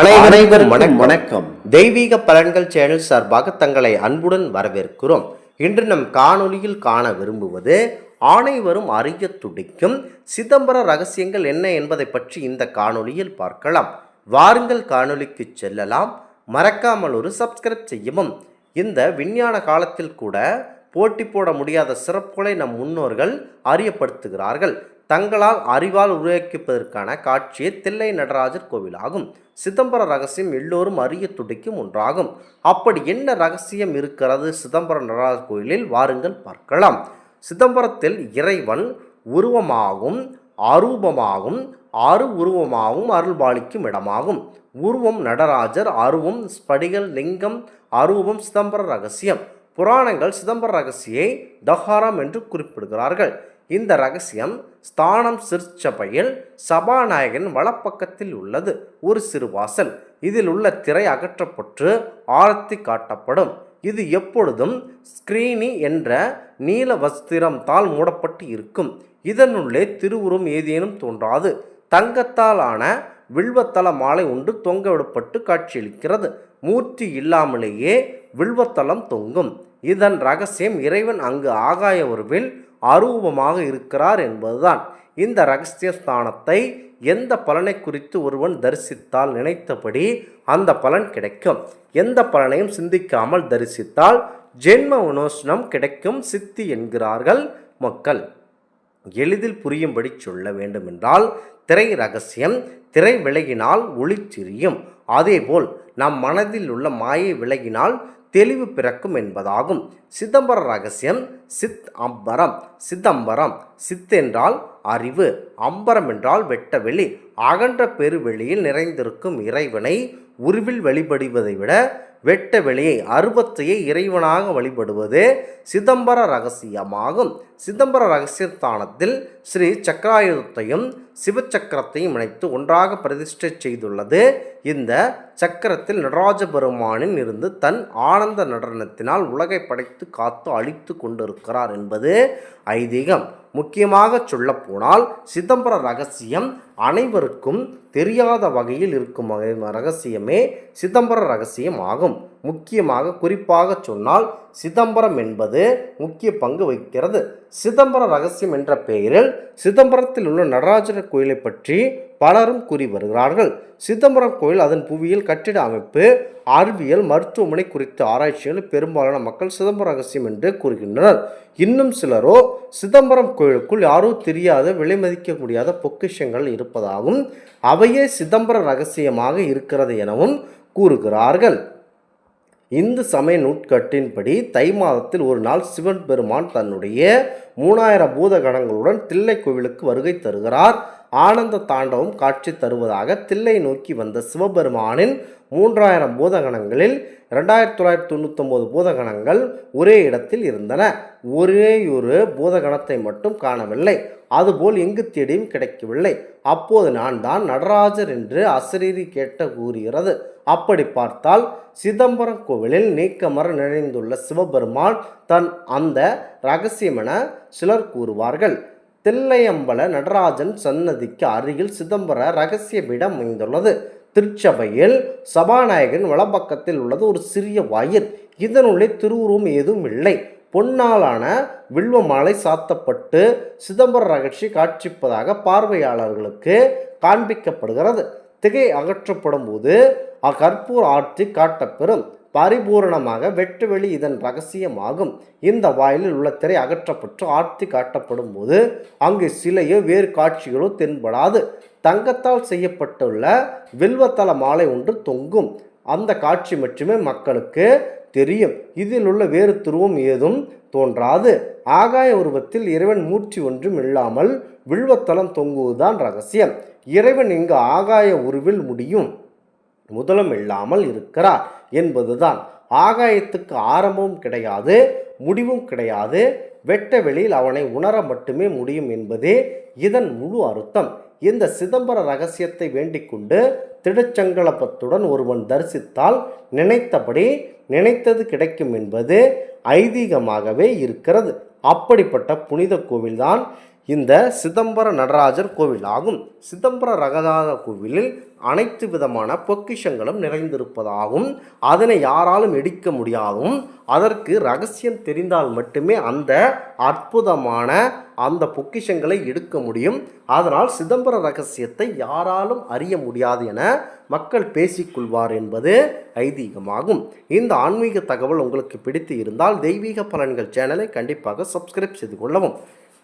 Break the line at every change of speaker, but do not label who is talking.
அனைவருக்கும் வணக்கம். தெய்வீக பலன்கள் சேனல் சார்பாக தங்களை அன்புடன் வரவேற்கிறோம். இன்று நம் காணொளியில் காண விரும்புவது அனைவரும் அறிய துடிக்கும் சிதம்பர ரகசியங்கள் என்ன என்பதை பற்றி இந்த காணொளியில் பார்க்கலாம். வாருங்கள் காணொளிக்கு செல்லலாம். மறக்காமல் ஒரு சப்ஸ்கிரைப் செய்யவும். இந்த விஞ்ஞான காலத்தில் கூட போட்டி போட முடியாத சிறப்புகளை நம் முன்னோர்கள் அறியப்படுத்துகிறார்கள். தங்களால் அறிவால் உருவாக்கிப்பதற்கான காட்சியே தில்லை நடராஜர் கோவிலாகும். சிதம்பர ரகசியம் எல்லோரும் அறிய துடிக்கும் ஒன்றாகும். அப்படி என்ன ரகசியம் இருக்கிறது? சிதம்பர நடராஜர் கோயிலில் வாருங்கள் பார்க்கலாம். சிதம்பரத்தில் இறைவன் உருவமாகும் அரூபமாகும் அரு உருவமாகவும் அருள்பாலிக்கும் இடமாகும். உருவம் நடராஜர் அருவம் ஸ்படிகள் லிங்கம் அரூபம் சிதம்பர ரகசியம். புராணங்கள் சிதம்பர ரகசியை தஹாரம் என்று குறிப்பிடுகிறார்கள். இந்த ரகசியம் ஸ்தானம் சிற்சபையில் சபாநாயகன் வலப்பக்கத்தில் உள்ளது. ஒரு சிறு வாசல். இதில் உள்ள திரை அகற்றப்பட்டு ஆரத்தி காட்டப்படும். இது எப்பொழுதும் ஸ்கிரீனி என்ற நீல வஸ்திரத்தால் மூடப்பட்டு இருக்கும். இதனுள்ளே திருவுருவம் ஏதேனும் தோன்றாது. தங்கத்தால் ஆன வில்வத்தல மாலை ஒன்று தொங்கவிடப்பட்டு காட்சியளிக்கிறது. மூர்த்தி இல்லாமலேயே வில்வத்தலம் தொங்கும். இதன் ரகசியம் இறைவன் அங்கு ஆகாய உருவில் அரூபமாக இருக்கிறார் என்பதுதான். இந்த ரகசிய ஸ்தானத்தை எந்த பலனை குறித்து ஒருவன் தரிசித்தால் நினைத்தபடி அந்த பலன் கிடைக்கும். எந்த பலனையும் சிந்திக்காமல் தரிசித்தால் ஜென்ம வினோசனம் கிடைக்கும் சித்தி என்கிறார்கள் மக்கள். எளிதில் புரியும்படி சொல்ல வேண்டுமென்றால் திரை ரகசியம் திரை விலகினால் ஒளி சிரியும் அதேபோல் நம் மனதில் உள்ள மாயை விலகினால் தெளிவு பிறக்கும் என்பதாகும். சிதம்பர ரகசியம் சித் அம்பரம். சிதம்பரம் சித் என்றால் அறிவு அம்பரம் என்றால் வெட்ட வெளி. அகன்ற பெருவெளியில் நிறைந்திருக்கும் இறைவனை உருவில் வழிபடுவதை விட வெட்ட வெளியை அருவத்தையை இறைவனாக வழிபடுவது சிதம்பர ரகசியமாகும். சிதம்பர ரகசியஸ்தானத்தில் ஸ்ரீ சக்கராயுதத்தையும் சிவச்சக்கரத்தையும் இணைத்து ஒன்றாக பிரதிஷ்டை செய்துள்ளது. இந்த சக்கரத்தில் நடராஜ பெருமானின் இருந்து தன் ஆனந்த நடனத்தினால் உலகை படைத்து காத்து அழித்து கொண்டிருக்கிறார் என்பது ஐதீகம். முக்கியமாக சொல்லப்போனால் சிதம்பர ரகசியம் அனைவருக்கும் தெரியாத வகையில் இருக்கும் வகை ரகசியமே சிதம்பர ரகசியம் ஆகும் முக்கியமாக குறிப்பாக சொன்னால் சிதம்பரம் என்பது முக்கிய பங்கு வகிக்கிறது. சிதம்பர ரகசியம் என்ற பெயரில் சிதம்பரத்தில் உள்ள நடராஜர் கோயிலை பற்றி பலரும் கூறி வருகிறார்கள். சிதம்பரம் கோயில் அதன் புவியியல் கட்டிட அமைப்பு அறிவியல் மருத்துவமனை குறித்த ஆராய்ச்சிகள் பெரும்பாலான மக்கள் சிதம்பர ரகசியம் என்று கூறுகின்றனர். இன்னும் சிலரோ சிதம்பரம் கோயிலுக்குள் யாரோ தெரியாத விலை மதிக்க முடியாத பொக்கிஷங்கள் இருப்பதாகவும் அவையே சிதம்பர ரகசியமாக இருக்கிறது எனவும் கூறுகிறார்கள். இந்து சமய நூட்கட்டின்படி தை மாதத்தில் ஒரு நாள் சிவன் பெருமான் தன்னுடைய மூணாயிரம் பூதகணங்களுடன் தில்லை கோவிலுக்கு வருகை தருகிறார். ஆனந்த தாண்டவம் காட்சி தருவதாக தில்லை நோக்கி வந்த சிவபெருமானின் மூன்றாயிரம் பூதகணங்களில் ரெண்டாயிரத்தி தொள்ளாயிரத்தி தொண்ணூத்தொம்பது பூதகணங்கள் ஒரே இடத்தில் இருந்தன. ஒரே ஒரு பூதகணத்தை மட்டும் காணவில்லை. அதுபோல் எங்கு தேடியும் கிடைக்கவில்லை. அப்போது நான் தான் நடராஜர் என்று அசரீரி கேட்ட கூறுகிறது. அப்படி பார்த்தால் சிதம்பரம் கோவிலில் நீக்கமர நிறைந்துள்ள சிவபெருமான் தன் அந்த ரகசியமென சிலர் கூறுவார்கள். தில்லையம்பல நடராஜன் சன்னதிக்கு அருகில் சிதம்பர ரகசிய பீடம் அமைந்துள்ளது. திருச்சபையில் சபாநாயகன் வலப்பக்கத்தில் உள்ளது ஒரு சிறிய வாயில். இதனுள்ளே திருவுருவம் ஏதும் இல்லை. பொன்னாலான வில்வ மாலை சாத்தப்பட்டு சிதம்பர ரகட்சி காட்சிப்பதாக பார்வையாளர்களுக்கு காண்பிக்கப்படுகிறது. திகை அகற்றப்படும் போது அக்கற்பூர் ஆர்த்தி காட்டப்பெறும் பரிபூரணமாக வெட்டுவெளி இதன் ரகசியமாகும். இந்த வாயிலில் உள்ள திரை அகற்றப்பட்டு ஆர்த்தி காட்டப்படும் போது அங்கு சிலையோ வேறு காட்சிகளோ தென்படாது. தங்கத்தால் செய்யப்பட்டுள்ள வில்வத்தல மாலை ஒன்று தொங்கும். அந்த காட்சி மட்டுமே மக்களுக்கு தெரியும். இதில் உள்ள வேறு துருவம் ஏதும் தோன்றாது. ஆகாய உருவத்தில் இறைவன் மூச்சு ஒன்றும் இல்லாமல் வில்வத்தலம் தொங்குவதுதான் ரகசியம். இறைவன் இங்கு ஆகாய உருவில் முடியும். முதலும் இல்லாமல் இருக்கிறார் என்பதுதான். ஆகாயத்துக்கு ஆரம்பமும் கிடையாது முடிவும் கிடையாது. வெட்ட வெளியில் அவனை உணர மட்டுமே முடியும் என்பதே இதன் முழு அர்த்தம். இந்த சிதம்பர ரகசியத்தை வேண்டிக்கொண்டு கொண்டு ஒருவன் தரிசித்தால் நினைத்தபடி நினைத்தது கிடைக்கும் என்பது ஐதீகமாகவே இருக்கிறது. அப்படிப்பட்ட புனித கோவில்தான் இந்த சிதம்பர நடராஜர் கோவில் ஆகும் சிதம்பர ரகதாத கோவிலில் அனைத்து விதமான பொக்கிஷங்களும் நிறைந்திருப்பதாகவும் அதனை யாராலும் எடுக்க முடியாதும். அதற்கு ரகசியம் தெரிந்தால் மட்டுமே அந்த அற்புதமான அந்த பொக்கிஷங்களை எடுக்க முடியும். அதனால் சிதம்பர ரகசியத்தை யாராலும் அறிய முடியாது என மக்கள் பேசிக்கொள்வார் என்பது ஐதீகமாகும். இந்த ஆன்மீக தகவல் உங்களுக்கு பிடித்து இருந்தால் தெய்வீக பலன்கள் சேனலை கண்டிப்பாக சப்ஸ்கிரைப் செய்து கொள்ளவும்.